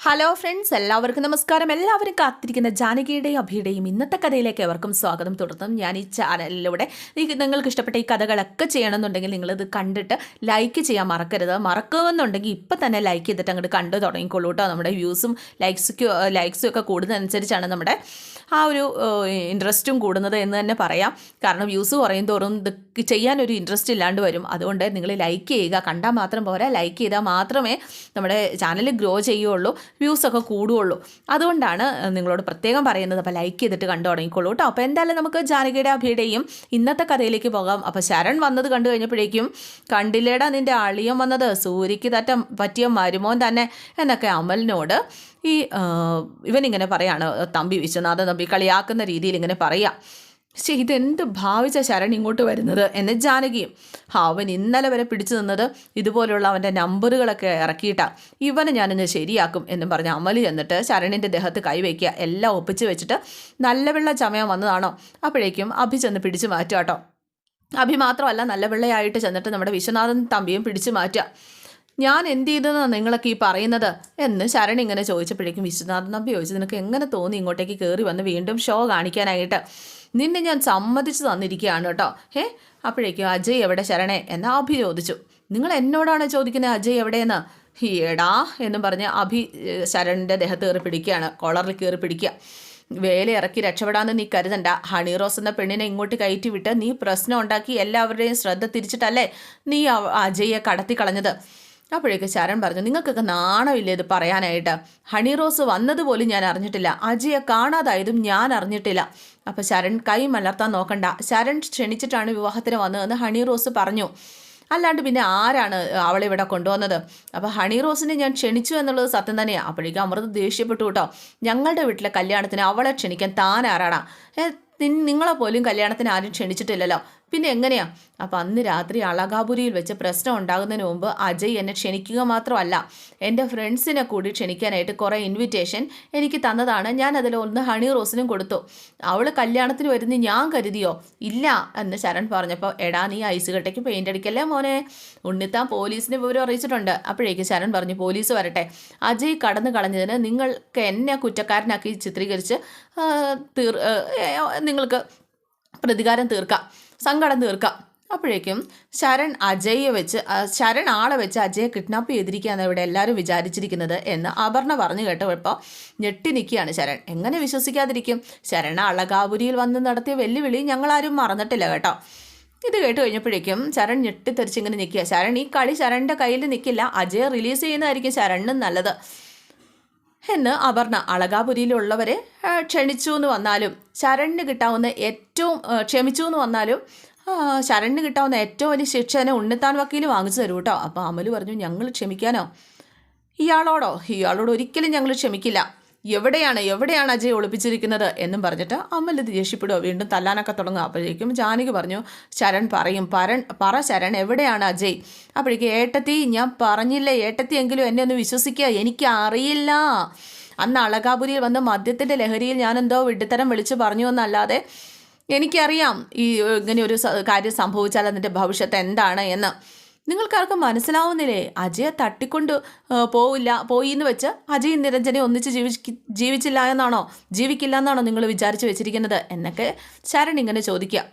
Hello friends എല്ലാവർക്കും നമസ്കാരം. എല്ലാവരും കാത്തിരിക്കുന്ന ജാനകിയുടെയും അഭിയുടെയും ഇന്നത്തെ കഥയിലേക്ക് എവർക്കും സ്വാഗതം. തുടർന്നും ഞാൻ ഈ ചാനലിലൂടെ നിങ്ങൾക്ക് ഇഷ്ടപ്പെട്ട ഈ കഥകളൊക്കെ ചെയ്യണമെന്നുണ്ടെങ്കിൽ നിങ്ങളിത് കണ്ടിട്ട് ലൈക്ക് ചെയ്യാൻ മറക്കരുത്. മറക്കുമെന്നുണ്ടെങ്കിൽ ഇപ്പം തന്നെ ലൈക്ക് ചെയ്തിട്ട് അങ്ങോട്ട് കണ്ടു തുടങ്ങിക്കോളൂ കേട്ടോ നമ്മുടെ വ്യൂസും ലൈക്സും ലൈക്സും ഒക്കെ കൂടുന്നതനുസരിച്ചാണ് നമ്മുടെ ആ ഒരു ഇൻട്രസ്റ്റും കൂടുന്നത് എന്ന് തന്നെ പറയാം. കാരണം വ്യൂസ് കുറയും തോറും ഇത് ചെയ്യാനൊരു ഇൻട്രസ്റ്റ് ഇല്ലാണ്ട് വരും. അതുകൊണ്ട് നിങ്ങൾ ലൈക്ക് ചെയ്യുക. കണ്ടാൽ മാത്രം പോരാ. ലൈക്ക് ചെയ്താൽ മാത്രമേ നമ്മുടെ ചാനൽ ഗ്രോ ചെയ്യുള്ളൂ വ്യൂസൊക്കെ കൂടുകയുള്ളൂ. അതുകൊണ്ടാണ് നിങ്ങളോട് പ്രത്യേകം പറയുന്നത്. അപ്പോൾ ലൈക്ക് ചെയ്തിട്ട് കണ്ടു തുടങ്ങിക്കോളൂ കേട്ടോ അപ്പോൾ എന്തായാലും നമുക്ക് ജാനകിയുടെ അഭിയുടെയും ഇന്നത്തെ കഥയിലേക്ക് പോകാം. അപ്പോൾ ശരൺ വന്നത് കണ്ടു കഴിഞ്ഞപ്പോഴേക്കും കണ്ടില്ലേടാ നിന്റെ അളിയൻ വന്നത്? സൂര്യക്ക് തറ്റം പറ്റിയ മരുമോൻ തന്നെ എന്നൊക്കെ അമലിനോട് ഈ ഇവനിങ്ങനെ പറയാണ്. തമ്പി വിശ്വനാഥ തമ്പി കളിയാക്കുന്ന രീതിയിൽ ഇങ്ങനെ പറയാം. പക്ഷേ ഇതെന്ത് ഭാവിച്ച ശരൺ ഇങ്ങോട്ട് വരുന്നത്? എന്നെ ജാനകിയും. അവൻ ഇന്നലെ വരെ പിടിച്ചു നിന്നത് ഇതുപോലെയുള്ള അവന്റെ നമ്പറുകളൊക്കെ ഇറക്കിയിട്ടാണ് ഇവനെ ഞാനിന്ന് ശരിയാക്കും എന്നും പറഞ്ഞ് അമലി ചെന്നിട്ട് ശരണിന്റെ ദേഹത്ത് കൈവയ്ക്കുക എല്ലാം ഒപ്പിച്ച് വെച്ചിട്ട് നല്ല വെള്ള ചമയം വന്നതാണോ? അപ്പോഴേക്കും അഭി ചെന്ന് പിടിച്ചു മാറ്റുക കേട്ടോ അഭി മാത്രമല്ല നല്ല വെള്ളയായിട്ട് ചെന്നിട്ട് നമ്മുടെ വിശ്വനാഥൻ തമ്പിയും പിടിച്ചു മാറ്റുക. ഞാൻ എന്ത് ചെയ്തെന്നാണ് നിങ്ങളൊക്കെ ഈ പറയുന്നത്? എന്ന് ശരൺ ഇങ്ങനെ ചോദിച്ചപ്പോഴേക്കും വിശ്വനാഥൻ നമ്പി ചോദിച്ചു നിനക്ക് എങ്ങനെ തോന്നി ഇങ്ങോട്ടേക്ക് കയറി വന്ന് വീണ്ടും ഷോ കാണിക്കാനായിട്ട്? നിന്നെ ഞാൻ സമ്മതിച്ചു തന്നിരിക്കുകയാണ് കേട്ടോ. ഏ അപ്പോഴേക്കും അജയ് എവിടെ ശരണേ? എന്ന് അഭി ചോദിച്ചു. നിങ്ങൾ എന്നോടാണ് ചോദിക്കുന്നത് അജയ് എവിടെയെന്ന്? എടാ എന്നും പറഞ്ഞ് അഭി ശരണിന്റെ ദേഹത്ത് കയറി പിടിക്കുകയാണ് കോളറിൽ കയറി പിടിക്കുക. വേല ഇറക്കി രക്ഷപ്പെടാമെന്ന് നീ കരുതണ്ട. ഹണി റോസ് എന്ന പെണ്ണിനെ ഇങ്ങോട്ട് കയറ്റി വിട്ട് നീ പ്രശ്നം ഉണ്ടാക്കി എല്ലാവരുടെയും ശ്രദ്ധ തിരിച്ചിട്ടല്ലേ നീ അജയ്യെ അജയെ കടത്തി കളഞ്ഞത് അപ്പോഴേക്ക് ശരൺ പറഞ്ഞു നിങ്ങൾക്കൊക്കെ നാണമില്ലേ ഇത് പറയാനായിട്ട്? ഹണി റോസ് വന്നതുപോലും ഞാൻ അറിഞ്ഞിട്ടില്ല. അജിയെ കാണാതായതും ഞാൻ അറിഞ്ഞിട്ടില്ല. അപ്പോൾ ശരൺ കൈ മലർത്താൻ നോക്കണ്ട. ശരൺ ക്ഷണിച്ചിട്ടാണ് വിവാഹത്തിന് വന്നതെന്ന് ഹണി റോസ് പറഞ്ഞു. അല്ലാണ്ട് പിന്നെ ആരാണ് അവളെ ഇവിടെ കൊണ്ടുവന്നത്? അപ്പോൾ ഹണി റോസിനെ ഞാൻ ക്ഷണിച്ചു എന്നുള്ളത് സത്യം തന്നെയാണ് അപ്പോഴേക്കും അമൃത് ദേഷ്യപ്പെട്ടു കേട്ടോ. ഞങ്ങളുടെ വീട്ടിലെ കല്യാണത്തിന് അവളെ ക്ഷണിക്കാൻ താൻ ആരാടാ? നിങ്ങളെ പോലും കല്യാണത്തിന് ആരും ക്ഷണിച്ചിട്ടില്ലല്ലോ. പിന്നെ എങ്ങനെയാ? അപ്പം അന്ന് രാത്രി അളകാപുരിയിൽ വെച്ച് പ്രശ്നം ഉണ്ടാകുന്നതിന് മുമ്പ് അജയ് എന്നെ ക്ഷണിക്കുക മാത്രമല്ല എന്റെ ഫ്രണ്ട്സിനെ കൂടി ക്ഷണിക്കാനായിട്ട് കുറേ ഇൻവിറ്റേഷൻ എനിക്ക് തന്നതാണ്. ഞാൻ അതിൽ ഒന്ന് ഹണി റോസിനും കൊടുത്തു. അവൾ കല്യാണത്തിന് വരുന്ന ഞാൻ കരുതിയോ? ഇല്ല എന്ന് ശരൺ പറഞ്ഞപ്പോൾ എടാ നീ ഐസ് കട്ടയ്ക്ക് പെയിന്റ് അടിക്കല്ലേ മോനെ? ഉണ്ണിത്താൻ പോലീസിന് വിവരം അറിയിച്ചിട്ടുണ്ട്. അപ്പോഴേക്ക് ശരൺ പറഞ്ഞു പോലീസ് വരട്ടെ. അജയ് കടന്നു കളഞ്ഞതിന് നിങ്ങൾക്ക് എന്നെ കുറ്റക്കാരനാക്കി ചിത്രീകരിച്ച് തീർ നിങ്ങൾക്ക് പ്രതികാരം തീർക്കാം. സങ്കടം തീർക്കാം. അപ്പോഴേക്കും ശരൺ അജയെ വെച്ച് ശരൺ ആളെ വെച്ച് അജയെ കിഡ്നാപ്പ് ചെയ്തിരിക്കുകയാണ് ഇവിടെ എല്ലാവരും വിചാരിച്ചിരിക്കുന്നത് എന്ന് അപർണ പറഞ്ഞു കേട്ടപ്പോൾ ഞെട്ടി നിൽക്കുകയാണ് ശരൺ. എങ്ങനെ വിശ്വസിക്കാതിരിക്കും? ശരൺ അളകാപുരിയിൽ വന്ന് നടത്തിയ വെല്ലുവിളി ഞങ്ങളാരും മറന്നിട്ടില്ല കേട്ടോ. ഇത് കേട്ട് കഴിഞ്ഞപ്പോഴേക്കും ശരൺ ഞെട്ടിത്തെറിച്ചിങ്ങനെ നിൽക്കുക. ശരൺ ഈ കളി ശരണിന്റെ കയ്യിൽ നിൽക്കില്ല. അജയ് റിലീസ് ചെയ്യുന്നതായിരിക്കും ശരണിനും നല്ലത്. എന്ന് അപർണ അളകാപുരിയിലുള്ളവരെ ക്ഷണിച്ചു എന്ന് വന്നാലും ശരണിന് കിട്ടാവുന്ന ഏറ്റവും ക്ഷമിച്ചു എന്ന് വന്നാലും ശരണിന് കിട്ടാവുന്ന ഏറ്റവും വലിയ ശിക്ഷ തന്നെ ഉണ്ണിത്താൻ വക്കീൽ വാങ്ങിച്ചു തരൂ കേട്ടോ അപ്പോൾ അമൽ പറഞ്ഞു ഞങ്ങൾ ക്ഷമിക്കാനോ? ഇയാളോടോ? ഇയാളോട് ഒരിക്കലും ഞങ്ങൾ ക്ഷമിക്കില്ല. എവിടെയാണ് എവിടെയാണ് അജയ് ഒളിപ്പിച്ചിരിക്കുന്നത് എന്നും പറഞ്ഞിട്ട് അമൽ ഇത് ദേഷ്യപ്പെടുക വീണ്ടും തല്ലാനൊക്കെ തുടങ്ങുക അപ്പോഴേക്കും ജാനകി പറഞ്ഞു ശരൺ പറയും പരൺ പറ ശരൺ എവിടെയാണ് അജയ്? അപ്പോഴേക്കും ഏട്ടത്തി ഞാൻ പറഞ്ഞില്ലേ ഏട്ടത്തി എങ്കിലും എന്നെ ഒന്ന് വിശ്വസിക്കുക എനിക്ക് അറിയില്ല അന്ന് അളകാപുരിയിൽ വന്ന് മദ്യത്തിന്റെ ലഹരിയിൽ ഞാൻ എന്തോ വിഡ്ഢിത്തരം വിളിച്ചു പറഞ്ഞു എന്നല്ലാതെ എനിക്കറിയാം ഈ ഇങ്ങനെ ഒരു കാര്യം സംഭവിച്ചാൽ അതിന്റെ ഭവിഷ്യത്ത് എന്താണ് എന്ന്. നിങ്ങൾക്കാർക്കും മനസ്സിലാവുന്നില്ലേ? അജയെ തട്ടിക്കൊണ്ട് പോവില്ല പോയി എന്ന് വെച്ച് അജയും നിരഞ്ജനെ ഒന്നിച്ച് ജീവി ജീവിച്ചില്ല എന്നാണോ? ജീവിക്കില്ല എന്നാണോ നിങ്ങൾ വിചാരിച്ചു വെച്ചിരിക്കുന്നത്? എന്നൊക്കെ ശരൺ ഇങ്ങനെ ചോദിക്കുക.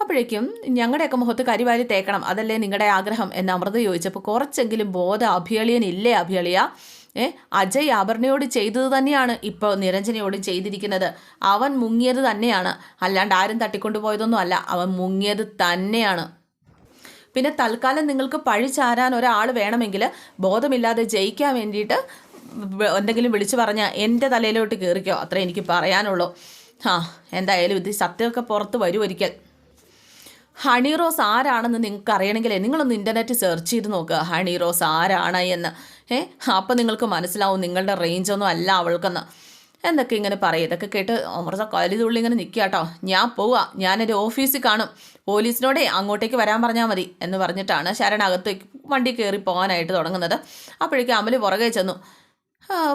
അപ്പോഴേക്കും ഞങ്ങളുടെയൊക്കെ മുഖത്ത് കരിവാരി തേക്കണം. അതല്ലേ നിങ്ങളുടെ ആഗ്രഹം? എന്ന് അമൃത ചോദിച്ചപ്പോൾ കുറച്ചെങ്കിലും ബോധ അഭിയളിയൻ ഇല്ലേ അഭിയളിയ? ഏ അജയ് അപർണയോട് ചെയ്തത് തന്നെയാണ് ഇപ്പോൾ നിരഞ്ജനയോട് ചെയ്തിരിക്കുന്നത്. അവൻ മുങ്ങിയത് തന്നെയാണ്. അല്ലാണ്ട് ആരും തട്ടിക്കൊണ്ടുപോയതൊന്നും അല്ല. അവൻ മുങ്ങിയത് തന്നെയാണ്. പിന്നെ തൽക്കാലം നിങ്ങൾക്ക് പഴി ചാരാൻ ഒരാൾ വേണമെങ്കിൽ ബോധമില്ലാതെ ജയിക്കാൻ വേണ്ടിയിട്ട് എന്തെങ്കിലും വിളിച്ചു പറഞ്ഞാൽ എന്റെ തലയിലോട്ട് കയറിക്കോ അത്രേ എനിക്ക് പറയാനുള്ളൂ. ആ എന്തായാലും ഇത് സത്യമൊക്കെ പുറത്ത് വരും ഒരിക്കൽ. ഹണി റോസ് ആരാണെന്ന് നിങ്ങൾക്ക് അറിയണമെങ്കിൽ നിങ്ങളൊന്ന് ഇന്റർനെറ്റ് സെർച്ച് ചെയ്ത് നോക്കുക ഹണി റോസ് ആരാണ് എന്ന്. ഏ അപ്പം നിങ്ങൾക്ക് മനസ്സിലാവും നിങ്ങളുടെ റേഞ്ചൊന്നും അല്ല അവൾക്കെന്ന്. എന്നൊക്കെ ഇങ്ങനെ പറയും. ഇതൊക്കെ കേട്ട് അമൃത കലിതുള്ളി ഇങ്ങനെ നിൽക്കുക കേട്ടോ. ഞാൻ പോവുക ഞാനൊരു ഓഫീസിൽ കാണും. പോലീസിനോടേ അങ്ങോട്ടേക്ക് വരാൻ പറഞ്ഞാൽ മതി എന്ന് പറഞ്ഞിട്ടാണ് ശരൺ അകത്തേക്ക് വണ്ടി കയറി പോകാനായിട്ട് തുടങ്ങുന്നത്. അപ്പോഴേക്കും അമൽ പുറകെ ചെന്നു.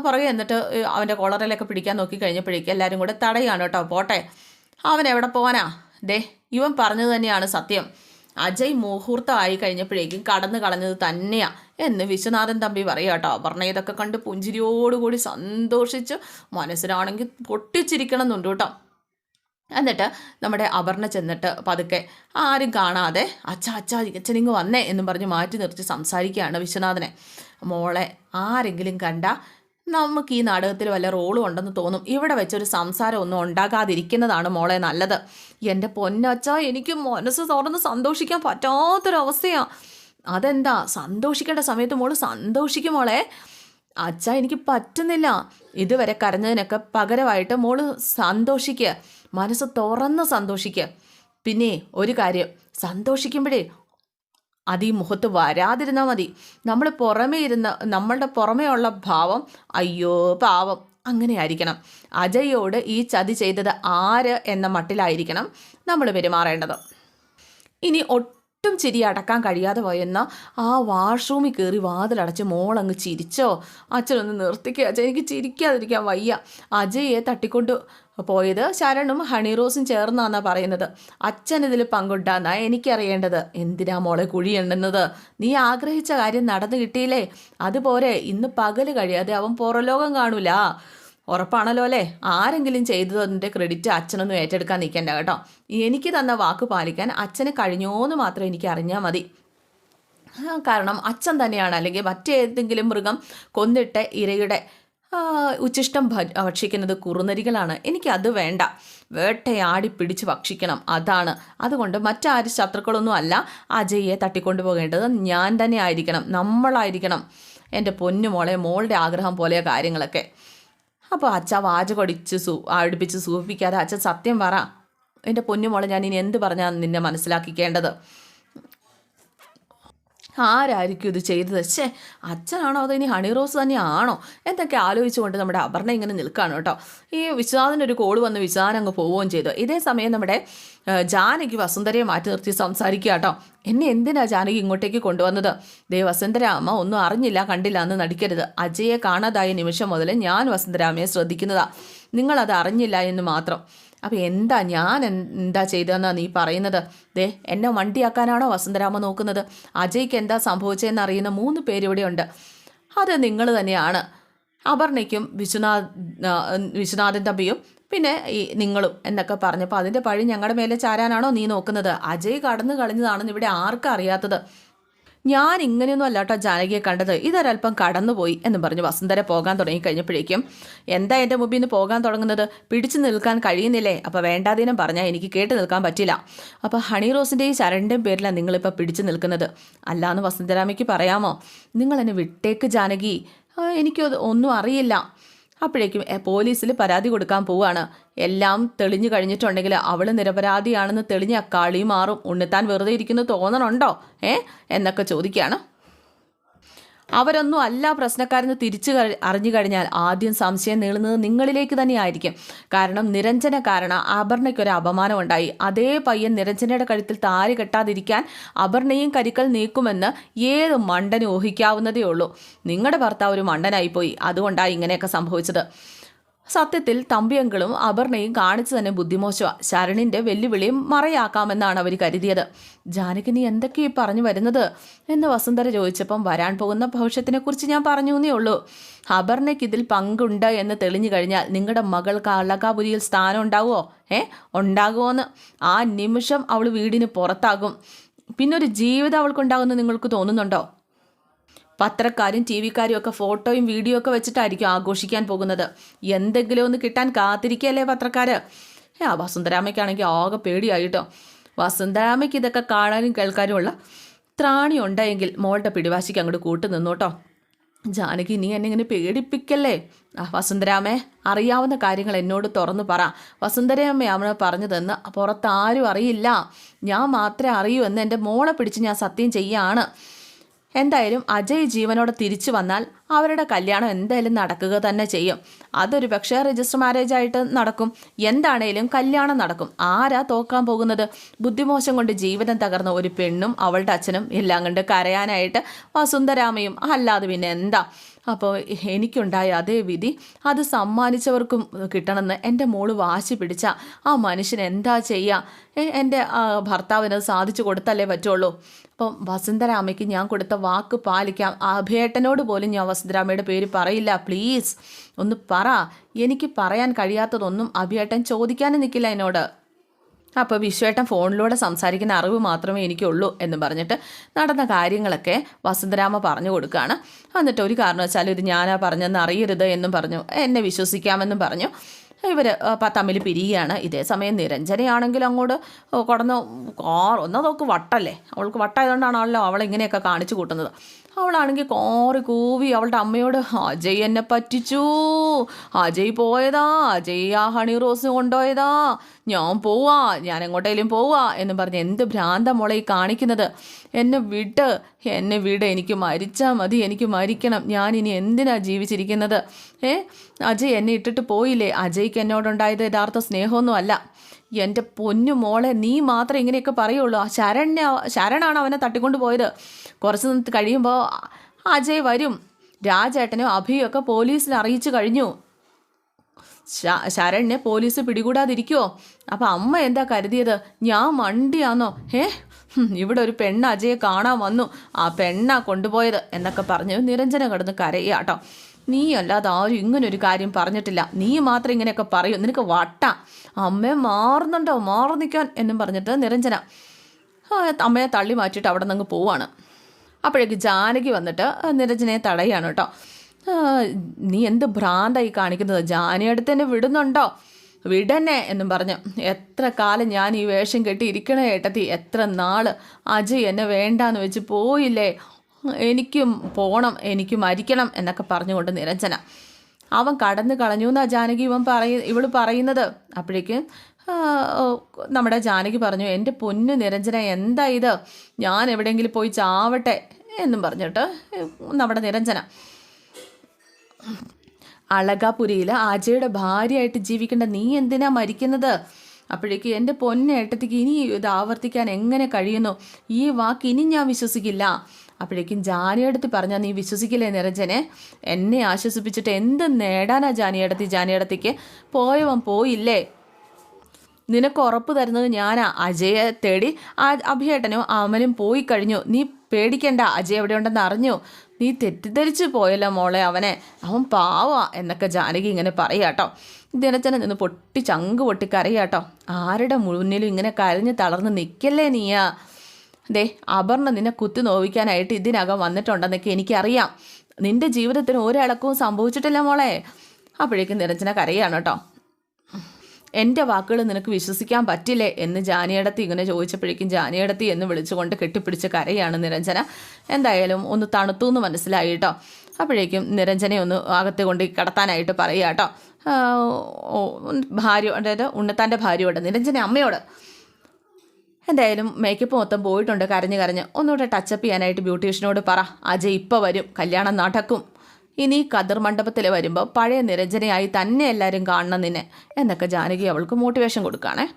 പുറകെ എന്നിട്ട് അവന്റെ കോളറിലൊക്കെ പിടിക്കാൻ നോക്കി കഴിഞ്ഞപ്പോഴേക്കും എല്ലാവരും കൂടെ തടയാണ് കേട്ടോ. പോട്ടെ. അവൻ എവിടെ പോകാനാ ദേ ഇവൻ പറഞ്ഞത് തന്നെയാണ് സത്യം. അജയ് മുഹൂർത്തമായി കഴിഞ്ഞപ്പോഴേക്കും കടന്നു കളഞ്ഞത് തന്നെയാ എന്ന് വിശ്വനാഥൻ തമ്പി പറയുക കേട്ടോ. അപർണ ഇതൊക്കെ കണ്ട് പുഞ്ചിരിയോടുകൂടി സന്തോഷിച്ച് മനസ്സിലാണെങ്കിൽ പൊട്ടിച്ചിരിക്കണം എന്നുണ്ട് കേട്ടോ. എന്നിട്ട് നമ്മുടെ അപർണ ചെന്നിട്ട് പതുക്കെ ആരും കാണാതെ അച്ഛ അച്ഛ അച്ഛനിങ്ങ് വന്നേ എന്നും പറഞ്ഞ് മാറ്റി നിർത്തി സംസാരിക്കുകയാണ് വിശ്വനാഥനെ. മോളെ ആരെങ്കിലും കണ്ട നമുക്ക് ഈ നാടകത്തിൽ വല്ല റോളും ഉണ്ടെന്ന് തോന്നും. ഇവിടെ വെച്ചൊരു സംസാരം ഒന്നും ഉണ്ടാകാതിരിക്കുന്നതാണ് മോളെ നല്ലത്. എന്റെ പൊന്നച്ച എനിക്ക് മനസ്സ് തുറന്ന് സന്തോഷിക്കാൻ പറ്റാത്തൊരവസ്ഥയാണ് അതെന്താ? സന്തോഷിക്കേണ്ട സമയത്ത് മോൾ സന്തോഷിക്കും മോളെ. അച്ഛ എനിക്ക് പറ്റുന്നില്ല. ഇതുവരെ കരഞ്ഞതിനൊക്കെ പകരമായിട്ട് മോൾ സന്തോഷിക്കുക മനസ്സ് തുറന്ന് സന്തോഷിക്കുക പിന്നെ ഒരു കാര്യം സന്തോഷിക്കുമ്പോഴേ അത് ഈ മുഖത്ത് വരാതിരുന്നാൽ മതി. നമ്മൾ പുറമേ ഇരുന്ന നമ്മളുടെ പുറമേ ഉള്ള ഭാവം അയ്യോ പാവം അങ്ങനെ ആയിരിക്കണം. അജയോട് ഈ ചതി ചെയ്തത് ആര് എന്ന മട്ടിലായിരിക്കണം നമ്മൾ പെരുമാറേണ്ടത്. ഇനി ഒട്ടും ചിരി അടക്കാൻ കഴിയാതെ പോയെന്ന ആ വാഷ്റൂമിൽ കയറി വാതിലടച്ച് മോളങ്ങ് ചിരിച്ചോ? അച്ഛനൊന്ന് നിർത്തിക്കുക അച്ഛൻ എനിക്ക് ചിരിക്കാതിരിക്കാൻ വയ്യ. അജയെ തട്ടിക്കൊണ്ട് പോയത് ശരണും ഹണിറോസും ചേർന്നാന്നാ പറയുന്നത്. അച്ഛൻ ഇതിൽ പങ്കുണ്ടാന്നാ എനിക്കറിയേണ്ടത്. എന്തിനാ മോളെ കുഴി എണ്ണുന്നത്? നീ ആഗ്രഹിച്ച കാര്യം നടന്നു കിട്ടിയില്ലേ? അതുപോലെ ഇന്ന് പകൽ കഴിയാതെ അവൻ പുറലോകം കാണൂല. ഉറപ്പാണല്ലോ അല്ലേ? ആരെങ്കിലും ചെയ്തതിന്റെ ക്രെഡിറ്റ് അച്ഛനൊന്നും ഏറ്റെടുക്കാൻ നിൽക്കേണ്ട കേട്ടോ. എനിക്ക് തന്ന വാക്ക് പാലിക്കാൻ അച്ഛന് കഴിഞ്ഞോന്ന് മാത്രം എനിക്ക് അറിഞ്ഞാൽ മതി. കാരണം അച്ഛൻ തന്നെയാണ് അല്ലെങ്കിൽ മറ്റേതെങ്കിലും മൃഗം കൊന്നിട്ട് ഇരയുടെ ഉച്ചിഷ്ടം ഭക്ഷിക്കുന്നത് കുറുനരികളാണ്. എനിക്കത് വേണ്ട. വേട്ടയാടി പിടിച്ച് ഭക്ഷിക്കണം. അതാണ്. അതുകൊണ്ട് മറ്റാരും ശത്രുക്കളൊന്നും അല്ല അജയ്യെ തട്ടിക്കൊണ്ടു പോകേണ്ടത് ഞാൻ തന്നെ ആയിരിക്കണം. നമ്മളായിരിക്കണം എന്റെ പൊന്നുമോളെ മോളുടെ ആഗ്രഹം പോലെ കാര്യങ്ങളൊക്കെ. അപ്പോൾ അച്ഛ വാചകൊടിച്ച് സൂ അടുപ്പിച്ച് സൂപ്പിക്കാതെ അച്ഛൻ സത്യം പറ. എന്റെ പൊന്നുമോളെ ഞാൻ ഇനി എന്ത് പറഞ്ഞാൽ നിന്നെ മനസ്സിലാക്കിക്കേണ്ടത്? ആരായിരിക്കും ഇത് ചെയ്തത്? ഛേ അച്ഛനാണോ അതോ ഇനി ഹണി റോസ് തന്നെയാണോ? എന്തൊക്കെ ആലോചിച്ചുകൊണ്ട് നമ്മുടെ അപർണ ഇങ്ങനെ നിൽക്കുകയാണ് കേട്ടോ. ഈ വിശ്വാസിന്റെ ഒരു കോൾ വന്ന് വിശ്വാസം അങ്ങ് പോവുകയും ചെയ്തു. ഇതേ സമയം നമ്മുടെ ജാനകി വസുന്ധരയെ മാറ്റി നിർത്തി സംസാരിക്കുക കേട്ടോ. എന്നെ എന്തിനാ ജാനകി ഇങ്ങോട്ടേക്ക് കൊണ്ടുവന്നത്? ദേ വസുന്ധരാമ ഒന്നും അറിഞ്ഞില്ല കണ്ടില്ല എന്ന് നടിക്കരുത്. അജയെ കാണാതായ നിമിഷം മുതൽ ഞാൻ വസുന്ധരാമയെ ശ്രദ്ധിക്കുന്നതാ. നിങ്ങളത് അറിഞ്ഞില്ല എന്ന് മാത്രം. അപ്പോൾ എന്താ ഞാൻ എന്താ ചെയ്തതെന്നാണ് നീ പറയുന്നത്? ദേ എന്നെ വണ്ടിയാക്കാനാണോ വസന്തരാമ നോക്കുന്നത്? അജയ്ക്ക് എന്താ സംഭവിച്ചതെന്ന് അറിയുന്ന മൂന്ന് പേരിവിടെയുണ്ട് അത് നിങ്ങൾ തന്നെയാണ്. അപർണയ്ക്കും വിശ്വനാഥ് വിശ്വനാഥൻ തമ്പിയും പിന്നെ ഈ നിങ്ങളും എന്നൊക്കെ പറഞ്ഞപ്പോൾ അതിന്റെ പഴി ഞങ്ങളുടെ മേലെ ചാരാനാണോ നീ നോക്കുന്നത്? അജയ് കടന്നു കളഞ്ഞതാണെന്ന് ഇവിടെ ആർക്കും അറിയാത്തത്? ഞാൻ ഇങ്ങനെയൊന്നും അല്ല കേട്ടോ ജാനകിയെ കണ്ടത്. ഇതൊരല്പം കടന്നുപോയി എന്ന് പറഞ്ഞ് വസുന്ധര പോകാൻ തുടങ്ങി കഴിഞ്ഞപ്പോഴേക്കും എന്താ എന്റെ മുമ്പിൽ നിന്ന് പോകാൻ തുടങ്ങുന്നത്? പിടിച്ചു നിൽക്കാൻ കഴിയുന്നില്ലേ? അപ്പോൾ വേണ്ടാതീനം പറഞ്ഞാൽ എനിക്ക് കേട്ട് നിൽക്കാൻ പറ്റില്ല. അപ്പോൾ ഹണി റോസിന്റെയും ശരണിന്റെയും പേരിലാണ് നിങ്ങളിപ്പോൾ പിടിച്ചു നിൽക്കുന്നത്. അല്ലാന്ന് വസുന്ധരാമയ്ക്ക് പറയാമോ? നിങ്ങൾ എന്നെ വിട്ടേക്ക് ജാനകി. എനിക്കത് ഒന്നും അറിയില്ല. അപ്പോഴേക്കും പോലീസിൽ പരാതി കൊടുക്കാൻ പോവുകയാണ് എല്ലാം തെളിഞ്ഞു കഴിഞ്ഞിട്ടുണ്ടെങ്കിൽ അവൾ നിരപരാധിയാണെന്ന് തെളിഞ്ഞ കളി മാറും ഉണ്ണിത്താൻ വെറുതെ ഇരിക്കുന്നു തോന്നണുണ്ടോ? ഏ? എന്നൊക്കെ ചോദിക്കുകയാണ്. അവരൊന്നും അല്ല പ്രശ്നക്കാരെന്ന് തിരിച്ചു അറിഞ്ഞു കഴിഞ്ഞാൽ ആദ്യം സംശയം നീളുന്നത് നിങ്ങളിലേക്ക് തന്നെയായിരിക്കും. കാരണം നിരഞ്ജന കാരണം അപർണയ്ക്കൊരു അപമാനം ഉണ്ടായി അതേ പയ്യൻ നിരഞ്ജനയുടെ കഴുത്തിൽ താരി കെട്ടാതിരിക്കാൻ അപർണയും കരിക്കൽ നീക്കുമെന്ന് ഏത് മണ്ടന് ഊഹിക്കാവുന്നതേ ഉള്ളൂ. നിങ്ങളുടെ ഭർത്താവ് ഒരു മണ്ടനായിപ്പോയി. അതുകൊണ്ടാണ് ഇങ്ങനെയൊക്കെ സംഭവിച്ചത്. സത്യത്തിൽ തമ്പിയങ്കളും അപർണയും കാണിച്ചു തന്നെ ബുദ്ധിമോശ. ശരണിന്റെ വെല്ലുവിളിയും മറയാക്കാമെന്നാണ് അവർ കരുതിയത്. ജാനകി നീ എന്തൊക്കെയാ പറഞ്ഞു വരുന്നത്? എന്ന് വസുന്ധര ചോദിച്ചപ്പം വരാൻ പോകുന്ന ഭവിഷ്യത്തിനെക്കുറിച്ച് ഞാൻ പറഞ്ഞു എന്നേ ഉള്ളൂ. അപർണയ്ക്ക് ഇതിൽ പങ്കുണ്ട് എന്ന് തെളിഞ്ഞു കഴിഞ്ഞാൽ നിങ്ങളുടെ മകൾക്ക് അളകാപുരിയിൽ സ്ഥാനം ഉണ്ടാവുമോ ഏ? ഉണ്ടാകുമോന്ന് ആ നിമിഷം അവൾ വീടിന് പുറത്താകും. പിന്നൊരു ജീവിതം അവൾക്കുണ്ടാകുമെന്ന് നിങ്ങൾക്ക് തോന്നുന്നുണ്ടോ? പത്രക്കാരും ടി വിക്കാരും ഒക്കെ ഫോട്ടോയും വീഡിയോ ഒക്കെ വെച്ചിട്ടായിരിക്കും ആഘോഷിക്കാൻ പോകുന്നത്. എന്തെങ്കിലും ഒന്ന് കിട്ടാൻ കാത്തിരിക്കുകയല്ലേ പത്രക്കാർ ആ വസുന്ധരാമയ്ക്കാണെങ്കിൽ ആകെ പേടിയായിട്ടോ വസുന്ധരാമയ്ക്ക് ഇതൊക്കെ കാണാനും കേൾക്കാനുമുള്ള ത്രാണി ഉണ്ടായെങ്കിൽ മോളുടെ പിടിവാശിക്ക് അങ്ങോട്ട് കൂട്ടു നിന്നോട്ടോ ജാനകി നീ എന്നെ ഇങ്ങനെ പേടിപ്പിക്കല്ലേ? ആ വസുന്ധരാമേ അറിയാവുന്ന കാര്യങ്ങൾ എന്നോട് തുറന്നു പറ. വസുന്ധരാമയാണ് പറഞ്ഞതെന്ന് പുറത്താരും അറിയില്ല. ഞാൻ മാത്രമേ അറിയൂ എന്ന് എന്റെ മോളെ പിടിച്ച് ഞാൻ സത്യം ചെയ്യാണ്. എന്തായാലും അജയ് ജീവനോടെ തിരിച്ചു വന്നാൽ അവരുടെ കല്യാണം എന്തായാലും നടക്കുക തന്നെ ചെയ്യും. അതൊരു പക്ഷേ രജിസ്റ്റർ മാരേജ് ആയിട്ട് നടക്കും. എന്താണേലും കല്യാണം നടക്കും. ആരാ തോക്കാൻ പോകുന്നത്? ബുദ്ധിമോശം കൊണ്ട് ജീവിതം തകർന്ന ഒരു പെണ്ണും അവളുടെ അച്ഛനും എല്ലാം കണ്ട് കരയാനായിട്ട് വസുന്ധരാമയും അല്ലാതെ പിന്നെ എന്താ? അപ്പോൾ എനിക്കുണ്ടായ അതേ വിധി. അത് സമ്മാനിച്ചവർക്കും കിട്ടണമെന്ന് എന്റെ മോൾ വാശി പിടിച്ച. ആ മനുഷ്യൻ എന്താ ചെയ്യുക എന്റെ ഭർത്താവിന് സാധിച്ചു കൊടുത്തല്ലേ പറ്റുള്ളൂ? അപ്പം വസുന്ധരാമയ്ക്ക് ഞാൻ കൊടുത്ത വാക്ക് പാലിക്കാം. അഭേട്ടനോട് പോലും ഞാൻ വസുന്ധരാമയുടെ പേര് പറയില്ല പ്ലീസ്. ഒന്ന് പറ. എനിക്ക് പറയാൻ കഴിയാത്തതൊന്നും അഭിയേട്ടൻ ചോദിക്കാനും നിൽക്കില്ല എന്നോട്. അപ്പോൾ വിശ്വേട്ടൻ ഫോണിലൂടെ സംസാരിക്കുന്ന അറിവ് മാത്രമേ എനിക്കുള്ളൂ എന്ന് പറഞ്ഞിട്ട് നടന്ന കാര്യങ്ങളൊക്കെ വസന്തരാമ പറഞ്ഞു കൊടുക്കുകയാണ് എന്നിട്ട് ഒരു കാരണവശാലും ഇത് ഞാനാ പറഞ്ഞെന്ന് അറിയരുത് എന്നും പറഞ്ഞു. എന്നെ വിശ്വസിക്കാമെന്നും പറഞ്ഞു. ഇവർ തമ്മിൽ പിരിയുകയാണ്. ഇതേ സമയം നിരഞ്ജനയാണെങ്കിൽ അങ്ങോട്ട് കടന്ന് കാർ ഒന്നതൊക്കെ വട്ടല്ലേ? അവൾക്ക് വട്ടായതുകൊണ്ടാണല്ലോ അവൾ ഇങ്ങനെയൊക്കെ കാണിച്ചു കൂട്ടുന്നത്. അവളാണെങ്കിൽ കോറി കൂവി അവളുടെ അമ്മയോട് അജയ് എന്നെ പറ്റിച്ചു. അജയ് പോയതാ. അജയ് ആ ഹണി റോസ് കൊണ്ടുപോയതാ. ഞാൻ പോവാ. ഞാൻ എങ്ങോട്ടേലും പോവാ. എന്ന് പറഞ്ഞ് എന്ത് ഭ്രാന്ത മോളെ ഈ കാണിക്കുന്നത്. എന്നെ വിട്ട്. എന്നെ വിട്. എനിക്ക് മരിച്ചാൽ മതി. എനിക്ക് മരിക്കണം. ഞാൻ ഇനി എന്തിനാ ജീവിച്ചിരിക്കുന്നത്? ഏ? അജയ് എന്നെ ഇട്ടിട്ട് പോയില്ലേ? അജയ്ക്ക് എന്നോടുണ്ടായത് യഥാർത്ഥ സ്നേഹമൊന്നും അല്ല. എന്റെ പൊന്നു മോളെ നീ മാത്രം ഇങ്ങനെയൊക്കെ പറയുള്ളൂ. ആ ശരണ്യ ശരണാണ് അവനെ തട്ടിക്കൊണ്ട് പോയത്. കുറച്ച് കഴിയുമ്പോൾ അജയ് വരും. രാജേട്ടനും അഭിയൊക്കെ പോലീസിൽ അറിയിച്ചു കഴിഞ്ഞു. ശരണ്യെ പോലീസ് പിടികൂടാതിരിക്കുമോ അപ്പം അമ്മ എന്താ കരുതിയത്? ഞാൻ മണ്ടിയാന്നോ ഏ? ഇവിടെ ഒരു പെണ്ണ് അജയെ കാണാൻ വന്നു. ആ പെണ്ണാ കൊണ്ടുപോയത് എന്നൊക്കെ പറഞ്ഞു നിരഞ്ജന കിടന്ന് കരയാട്ടോ നീ അല്ലാതെ ആരും ഇങ്ങനെ ഒരു കാര്യം പറഞ്ഞിട്ടില്ല. നീ മാത്രം ഇങ്ങനെയൊക്കെ പറയൂ. നിനക്ക് വട്ട. അമ്മയെ മാറുന്നുണ്ടോ? മാറി നിൽക്കാൻ എന്നും പറഞ്ഞിട്ട് നിരഞ്ജന അമ്മയെ തള്ളി മാറ്റിയിട്ട് അവിടെ നിന്ന് പോവാണ്. അപ്പോഴേക്ക് ജാനകി വന്നിട്ട് നിരഞ്ജനയെ തടയാണ് കേട്ടോ നീ എന്ത് ഭ്രാന്തായി കാണിക്കുന്നത്? ജാനിയടുത്ത് തന്നെ വിടുന്നുണ്ടോ? വിടന്നെ എന്നും പറഞ്ഞു. എത്ര കാലം ഞാൻ ഈ വേഷം കെട്ടി ഇരിക്കണേ ഏട്ടത്തി? എത്ര നാൾ അജയ് എന്നെ വേണ്ടാന്ന് വെച്ച് പോയില്ലേ? എനിക്കും പോണം എനിക്ക് മരിക്കണം എന്നൊക്കെ പറഞ്ഞുകൊണ്ട് നിരഞ്ജന. അവൻ കടന്നു കളഞ്ഞു എന്നാ ജാനകി ഇവൻ പറയ ഇവൾ പറയുന്നത്. അപ്പോഴേക്കും നമ്മുടെ ജാനകി പറഞ്ഞു എന്റെ പൊന്നു നിരഞ്ജന എന്താ ഇത്? ഞാൻ എവിടെയെങ്കിലും പോയി ചാവട്ടെ എന്നും പറഞ്ഞിട്ട് നമ്മുടെ നിരഞ്ജന. അളകാപുരിയിൽ അജയുടെ ഭാര്യയായിട്ട് ജീവിക്കേണ്ട നീ എന്തിനാ മരിക്കുന്നത്? അപ്പോഴേക്ക് എന്റെ പൊന്നേട്ടത്തിക്ക് ഇനി ഇത് ആവർത്തിക്കാൻ എങ്ങനെ കഴിയുന്നു? ഈ വാക്ക് ഇനി ഞാൻ വിശ്വസിക്കില്ല. അപ്പോഴേക്കും ജാനിയടത്ത് പറഞ്ഞാൽ നീ വിശ്വസിക്കില്ലേ നിരഞ്ജനെ? എന്നെ ആശ്വസിപ്പിച്ചിട്ട് എന്ത് നേടാനാ ജാനിയടത്തി ജാനിയടത്തേക്ക് പോയവൻ പോയില്ലേ? നിനക്ക് ഉറപ്പ് തരുന്നത് ഞാനാ. അജയെ തേടി ആ അഭിയേട്ടനും അമലും പോയി കഴിഞ്ഞു. നീ പേടിക്കണ്ട. അജയ് എവിടെ ഉണ്ടെന്ന് അറിഞ്ഞു. നീ തെറ്റിദ്ധരിച്ചു പോയല്ലോ മോളെ അവനെ. അവൻ പാവാ എന്നൊക്കെ ജാനകി ഇങ്ങനെ പറയാട്ടോ ദിനച്ചനെ നിന്ന് പൊട്ടി ചങ്ക് പൊട്ടി കരയാട്ടോ ആരുടെ മുന്നിലും ഇങ്ങനെ കരഞ്ഞ് തളർന്ന് നിൽക്കല്ലേ നീയാ? ദേ അപർണ നിന്നെ കുത്തി നോവിക്കാനായിട്ട് ഇതിനകം വന്നിട്ടുണ്ടെന്നൊക്കെ എനിക്കറിയാം. നിന്റെ ജീവിതത്തിന് ഒരിളക്കവും സംഭവിച്ചിട്ടില്ല മോളെ. അപ്പോഴേക്കും നിരഞ്ജന കരയാണ് കേട്ടോ. എന്റെ വാക്കുകൾ നിനക്ക് വിശ്വസിക്കാൻ പറ്റില്ലേ എന്ന് ജാനിയടത്തി ഇങ്ങനെ ചോദിച്ചപ്പോഴേക്കും ജാനിയടത്തി എന്ന് വിളിച്ചുകൊണ്ട് കെട്ടിപ്പിടിച്ച കരയാണ് നിരഞ്ജന. എന്തായാലും ഒന്ന് തണുത്തു എന്ന് മനസ്സിലായി കേട്ടോ അപ്പോഴേക്കും നിരഞ്ജനെ ഒന്ന് അകത്ത് കൊണ്ട് കടത്താനായിട്ട് പറയുക കേട്ടോ ഭാര്യ അതായത് ഉണ്ണത്താന്റെ ഭാര്യയോട് നിരഞ്ജന അമ്മയോട്. എന്തായാലും മേക്കപ്പ് മൊത്തം പോയിട്ടുണ്ട് കരഞ്ഞ് കരഞ്ഞ്. ഒന്നുകൂടെ ടച്ചപ്പ് ചെയ്യാനായിട്ട് ബ്യൂട്ടീഷ്യനോട് പറ. അജയ് ഇപ്പോൾ വരും. കല്യാണം നടക്കും. ഇനി കതിർ മണ്ഡപത്തിൽ വരുമ്പോൾ പഴയ നിരഞ്ജനയായി തന്നെ എല്ലാവരും കാണണം നിന്നെ. എന്നൊക്കെ ജാനകി അവൾക്ക് മോട്ടിവേഷൻ കൊടുക്കുകയാണേ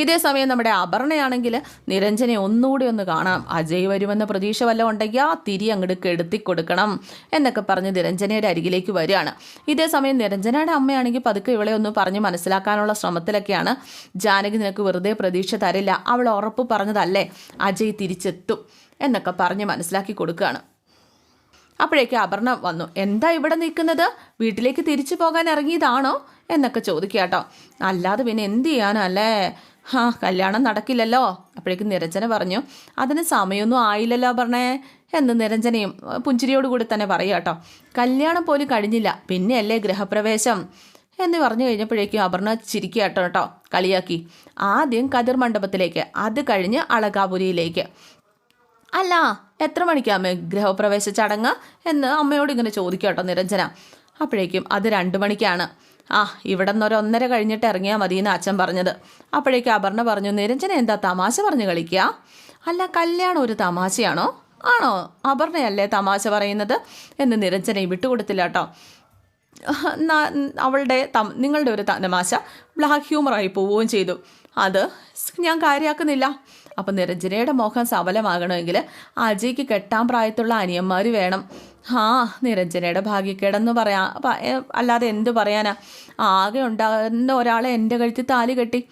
ഇതേ സമയം നമ്മുടെ അപർണയാണെങ്കിൽ നിരഞ്ജനെ ഒന്നുകൂടി ഒന്ന് കാണാം. അജയ് വരുമെന്ന പ്രതീക്ഷ വല്ല ഉണ്ടെങ്കിൽ ആ തിരി അങ്ങോട്ട് കെടുത്തി കൊടുക്കണം എന്നൊക്കെ പറഞ്ഞ് നിരഞ്ജനയുടെ അരികിലേക്ക് വരികയാണ്. ഇതേ സമയം നിരഞ്ജനയുടെ അമ്മയാണെങ്കിൽ പതുക്കെ ഇവളെ ഒന്ന് പറഞ്ഞ് മനസ്സിലാക്കാനുള്ള ശ്രമത്തിലൊക്കെയാണ്. ജാനകി നിനക്ക് വെറുതെ പ്രതീക്ഷ തരില്ല. അവൾ ഉറപ്പ് പറഞ്ഞതല്ലേ? അജയ് തിരിച്ചെത്തും എന്നൊക്കെ പറഞ്ഞ് മനസ്സിലാക്കി കൊടുക്കുകയാണ് അപ്പോഴേക്ക് അപർണ വന്നു എന്താ ഇവിടെ നിൽക്കുന്നത്? വീട്ടിലേക്ക് തിരിച്ചു പോകാൻ ഇറങ്ങിയതാണോ? എന്നൊക്കെ ചോദിക്കുക കേട്ടോ. അല്ലാതെ പിന്നെ എന്ത് ചെയ്യാനല്ലേ? ആ കല്യാണം നടക്കില്ലല്ലോ. അപ്പോഴേക്ക് നിരഞ്ജന പറഞ്ഞു അതിന് സമയമൊന്നും ആയില്ലല്ലോ പറഞ്ഞേ എന്ന് നിരഞ്ജനയും പുഞ്ചിരിയോടുകൂടി തന്നെ പറയുക കേട്ടോ. കല്യാണം പോലും കഴിഞ്ഞില്ല പിന്നെയല്ലേ ഗൃഹപ്രവേശം? എന്ന് പറഞ്ഞു കഴിഞ്ഞപ്പോഴേക്കും അപർണ ചിരിക്കുക കേട്ടോ കേട്ടോ കളിയാക്കി. ആദ്യം കതിർ മണ്ഡപത്തിലേക്ക് അത് കഴിഞ്ഞ് അളകാപുരിയിലേക്ക്. അല്ല എത്ര മണിക്കാമേ ഗൃഹപ്രവേശ ചടങ്ങ് എന്ന് അമ്മയോട് ഇങ്ങനെ ചോദിക്കട്ടോ നിരഞ്ജന. അപ്പോഴേക്കും അത് രണ്ട് മണിക്കാണ്. ആ ഇവിടെ നിന്ന് ഒരു ഒന്നര കഴിഞ്ഞിട്ട് ഇറങ്ങിയാൽ മതി എന്ന് അച്ഛൻ പറഞ്ഞത്. അപ്പോഴേക്കും അപർണ പറഞ്ഞു നിരഞ്ജന എന്താ തമാശ പറഞ്ഞ് കളിക്കുക അല്ല കല്യാണം ഒരു തമാശയാണോ? ആണോ? അപർണയല്ലേ തമാശ പറയുന്നത്? എന്ന് നിരഞ്ജനയും വിട്ടുകൊടുത്തില്ല കേട്ടോ. അവളുടെ നിങ്ങളുടെ ഒരു തമാശ ബ്ലാക്ക് ഹ്യൂമറായി പോവുകയും ചെയ്തു. അത് ഞാൻ കാര്യമാക്കുന്നില്ല അപ്പം നിരഞ്ജനയുടെ മോഹം സഫലമാകണമെങ്കിൽ അജയ്ക്ക് കെട്ടാൻ പ്രായത്തുള്ള അനിയന്മാർ വേണം. ആ നിരഞ്ജനയുടെ ഭാഗ്യക്കേടെന്ന് പറയാ അല്ലാതെ എന്ത് പറയാനാ? ആകെ ഉണ്ടാകുന്ന ഒരാളെ എന്റെ കഴുത്തിൽ താലി കെട്ടി.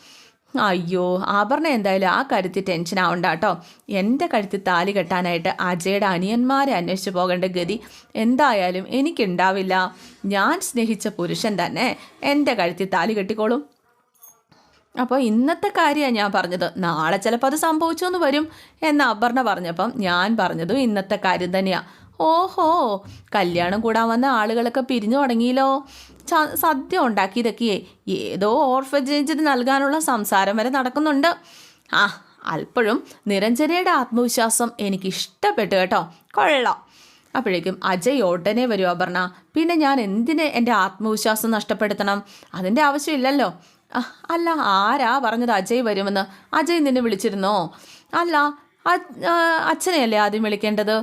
അയ്യോ ആഭരണ എന്തായാലും ആ കരുത്തിൽ ടെൻഷൻ ആവണ്ട കേട്ടോ എന്റെ കഴുത്തിൽ താലി കെട്ടാനായിട്ട് അജയുടെ അനിയന്മാരെ അന്വേഷിച്ച് പോകേണ്ട ഗതി എന്തായാലും എനിക്കുണ്ടാവില്ല. ഞാൻ സ്നേഹിച്ച പുരുഷൻ തന്നെ എന്റെ കഴുത്തിൽ താലി കെട്ടിക്കോളും. അപ്പോൾ ഇന്നത്തെ കാര്യമാണ് ഞാൻ പറഞ്ഞത്. നാളെ ചിലപ്പോൾ അത് സംഭവിച്ചു എന്ന് വരും എന്ന് അപർണ പറഞ്ഞപ്പം ഞാൻ പറഞ്ഞതും ഇന്നത്തെ കാര്യം തന്നെയാണ് ഓഹോ കല്യാണം കൂടാൻ വന്ന ആളുകളൊക്കെ പിരിഞ്ഞു തുടങ്ങിയല്ലോ. സദ്യ ഉണ്ടാക്കിയതൊക്കെയേ ഏതോ ഓർഫനേജിന് നൽകാനുള്ള സംസാരം വരെ നടക്കുന്നുണ്ട്. ആ അല്പഴും നിരഞ്ജനയുടെ ആത്മവിശ്വാസം എനിക്ക് ഇഷ്ടപ്പെട്ടു കേട്ടോ. കൊള്ളാം. അപ്പോഴേക്കും അജയ് ഉടനെ വരുമോ അപർണ. പിന്നെ ഞാൻ എന്തിന് എന്റെ ആത്മവിശ്വാസം നഷ്ടപ്പെടുത്തണം? അതിന്റെ ആവശ്യമില്ലല്ലോ. അല്ല ആരാ പറഞ്ഞത് അജയ് വരുമെന്ന്? അജയ് നിന്നെ വിളിച്ചിരുന്നോ? അല്ല അച്ഛനെയല്ലേ ആദ്യം വിളിക്കേണ്ടത്?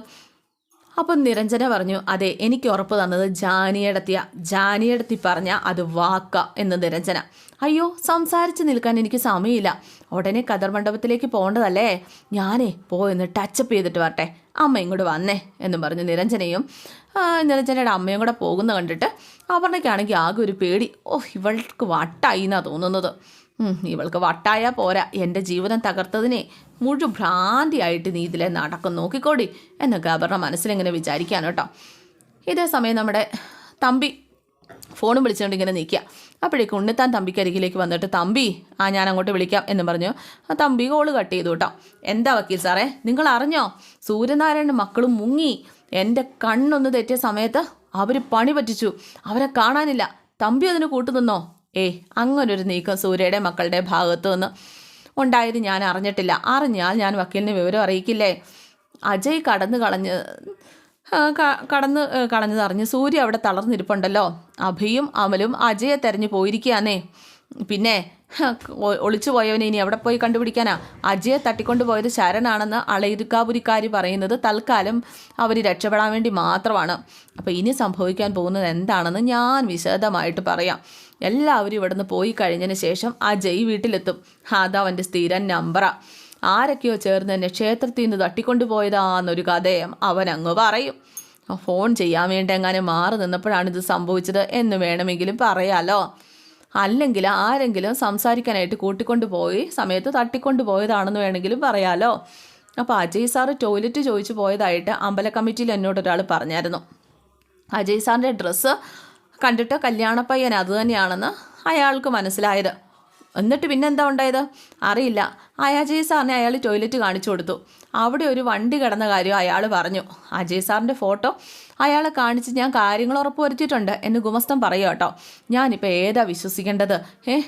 അപ്പം നിരഞ്ജന പറഞ്ഞു അതെ എനിക്ക് ഉറപ്പ് തന്നത് ജാനിയടത്തിയ. ജാനിയടത്തി പറഞ്ഞ അത് വാക്ക എന്ന് നിരഞ്ജന. അയ്യോ സംസാരിച്ച് നിൽക്കാൻ എനിക്ക് സമയമില്ല. ഉടനെ കതർ മണ്ഡപത്തിലേക്ക് പോകേണ്ടതല്ലേ? ഞാനേ പോയെന്ന് ടച്ചപ്പ് ചെയ്തിട്ട് വരട്ടെ. അമ്മ ഇങ്ങോട്ട് വന്നേ എന്നും പറഞ്ഞ് നിരഞ്ജനയും നിരഞ്ജനയുടെ അമ്മയും കൂടെ പോകുന്ന കണ്ടിട്ട് അപർണയ്ക്കാണെങ്കിൽ ആകെ ഒരു പേടി. ഓ ഇവൾക്ക് വട്ടായി എന്നാണ് തോന്നുന്നത് ഇവൾക്ക് വട്ടായാൽ പോരാ. എന്റെ ജീവിതം തകർത്തതിനെ മുഴു ഭ്രാന്തിയായിട്ട് നീ ഇതിലെ നടക്കം. നോക്കിക്കോടി എന്നൊക്കെ അപർണ മനസ്സിലിങ്ങനെ വിചാരിക്കാൻ കേട്ടോ. ഇതേ സമയം നമ്മുടെ തമ്പി ഫോണും വിളിച്ചുകൊണ്ട് ഇങ്ങനെ നിൽക്കുക. അപ്പോഴേക്കും ഉണ്ണിത്താൻ തമ്പിക്ക് അരികിലേക്ക് വന്നിട്ട് തമ്പി ആ ഞാൻ അങ്ങോട്ട് വിളിക്കാം എന്ന് പറഞ്ഞു. ആ തമ്പി കോൾ കട്ട് ചെയ്തു കേട്ടോ. എന്താ വക്കീൽ സാറേ നിങ്ങൾ അറിഞ്ഞോ? സൂര്യനാരായണ മക്കളും മുങ്ങി. എന്റെ കണ്ണൊന്ന് തെറ്റിയ സമയത്ത് അവർ പണി പറ്റിച്ചു. അവരെ കാണാനില്ല. തമ്പി അതിന് കൂട്ടുനിന്നോ ഏയ് അങ്ങനൊരു നീക്കം സൂര്യയുടെ മക്കളുടെ ഭാഗത്തു നിന്ന് ഉണ്ടായത് ഞാൻ അറിഞ്ഞിട്ടില്ല. അറിഞ്ഞാൽ ഞാൻ വക്കീലിന് വിവരം അറിയിക്കില്ലേ? അജയ് കടന്നു കളഞ്ഞ് കടന്ന് കളഞ്ഞതറിഞ്ഞ് സൂര്യ അവിടെ തളർന്നിരിപ്പുണ്ടല്ലോ. അഭിയും അമലും അജയെ തെരഞ്ഞു പോയിരിക്കുകയാന്നേ. പിന്നെ ഒളിച്ചു പോയവനെ ഇനി എവിടെ പോയി കണ്ടുപിടിക്കാനാ? അജയെ തട്ടിക്കൊണ്ടു പോയത് ശരണാണെന്ന് അളയിരുക്കാപുരിക്കാരി പറയുന്നത് തൽക്കാലം അവർ രക്ഷപ്പെടാൻ വേണ്ടി മാത്രമാണ്. അപ്പോൾ ഇനി സംഭവിക്കാൻ പോകുന്നത് എന്താണെന്ന് ഞാൻ വിശദമായിട്ട് പറയാം. എല്ലാവരും ഇവിടുന്ന് പോയി കഴിഞ്ഞതിന് ശേഷം അജയ് വീട്ടിലെത്തും. അതവന്റെ സ്ഥിരം നമ്പറാ. ആരൊക്കെയോ ചേർന്ന് എന്നെ ക്ഷേത്രത്തിൽ നിന്ന് തട്ടിക്കൊണ്ടുപോയതാന്നൊരു കഥയും അവൻ അങ്ങ് പറയും ഫോൺ ചെയ്യാൻ വേണ്ടി എങ്ങനെ മാറി നിന്നപ്പോഴാണ് ഇത് സംഭവിച്ചത് എന്ന് വേണമെങ്കിലും പറയാലോ. അല്ലെങ്കിൽ ആരെങ്കിലും സംസാരിക്കാനായിട്ട് കൂട്ടിക്കൊണ്ട് പോയി സമയത്ത് തട്ടിക്കൊണ്ട് പോയതാണെന്ന് വേണമെങ്കിലും പറയാലോ. അപ്പോൾ അജയ് സാറ് ടോയ്ലറ്റ് ചോദിച്ചു പോയതായിട്ട് അമ്പല കമ്മിറ്റിയിൽ എന്നോട് ഒരാൾ പറഞ്ഞായിരുന്നു. അജയ് സാറിന്റെ ഡ്രസ്സ് കണ്ടിട്ട് കല്യാണപ്പയ്യൻ അതുതന്നെയാണെന്ന് അയാൾക്ക് മനസ്സിലായത്. എന്നിട്ട് പിന്നെ എന്താ ഉണ്ടായത്? അറിയില്ല. അജയ് സാറിനെ അയാൾ ടോയ്ലറ്റ് കാണിച്ചു കൊടുത്തു. അവിടെ ഒരു വണ്ടി കിടന്ന കാര്യം അയാൾ പറഞ്ഞു. അജയ് സാറിന്റെ ഫോട്ടോ? അയാളെ കാണിച്ച് ഞാൻ കാര്യങ്ങൾ ഉറപ്പ് വരുത്തിയിട്ടുണ്ട്. എന്ന് ഗുമസ്തം പറയുക കേട്ടോ. ഞാനിപ്പോൾ ഏതാ വിശ്വസിക്കേണ്ടത്? ഏ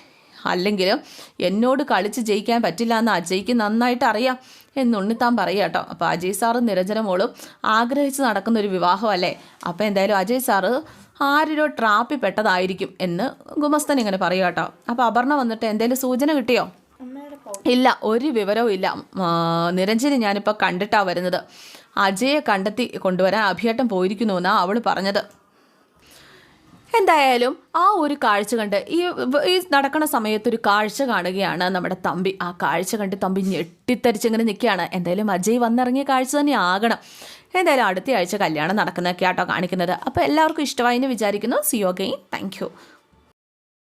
അല്ലെങ്കിലും എന്നോട് കളിച്ച് ജയിക്കാൻ പറ്റില്ല എന്ന് അജയ്ക്ക് നന്നായിട്ട് അറിയാം. എന്നുണ്ണിത്താൻ പറയുക കേട്ടോ. അപ്പോൾ അജയ് സാറും നിരഞ്ജന മോളും ആഗ്രഹിച്ച് നടക്കുന്ന ഒരു വിവാഹമല്ലേ? അപ്പോൾ എന്തായാലും അജയ് സാറ് ആരോ ട്രാപ്പിൽ പെട്ടതായിരിക്കും എന്ന് ഗുമസ്തൻ ഇങ്ങനെ പറയുക കേട്ടോ. അപ്പോൾ അപർണ വന്നിട്ട് എന്തെങ്കിലും സൂചന കിട്ടിയോ? ഇല്ല ഒരു വിവരവും ഇല്ല. നിരഞ്ജനെ ഞാനിപ്പോൾ കണ്ടിട്ടാണ് വരുന്നത്. അജയെ കണ്ടെത്തി കൊണ്ടുവരാൻ അഭിയേട്ടൻ പോയിരിക്കുന്നു എന്നാണ് അവൾ പറഞ്ഞത്. എന്തായാലും ആ ഒരു കാഴ്ച കണ്ട് ഈ ഈ നടക്കുന്ന സമയത്ത് ഒരു കാഴ്ച കാണുകയാണ് നമ്മുടെ തമ്പി. ആ കാഴ്ച കണ്ട് തമ്പി ഞെട്ടിത്തരിച്ചിങ്ങനെ നിൽക്കുകയാണ്. എന്തായാലും അജയ് വന്നിറങ്ങിയ കാഴ്ച തന്നെ ആകണം. എന്തായാലും അടുത്ത ആഴ്ച കല്യാണം നടക്കുന്നതൊക്കെ ആട്ടോ കാണിക്കുന്നത്. അപ്പോൾ എല്ലാവർക്കും ഇഷ്ടമായി എന്ന് വിചാരിക്കുന്നു. സിയോ ഗെയിൻ താങ്ക്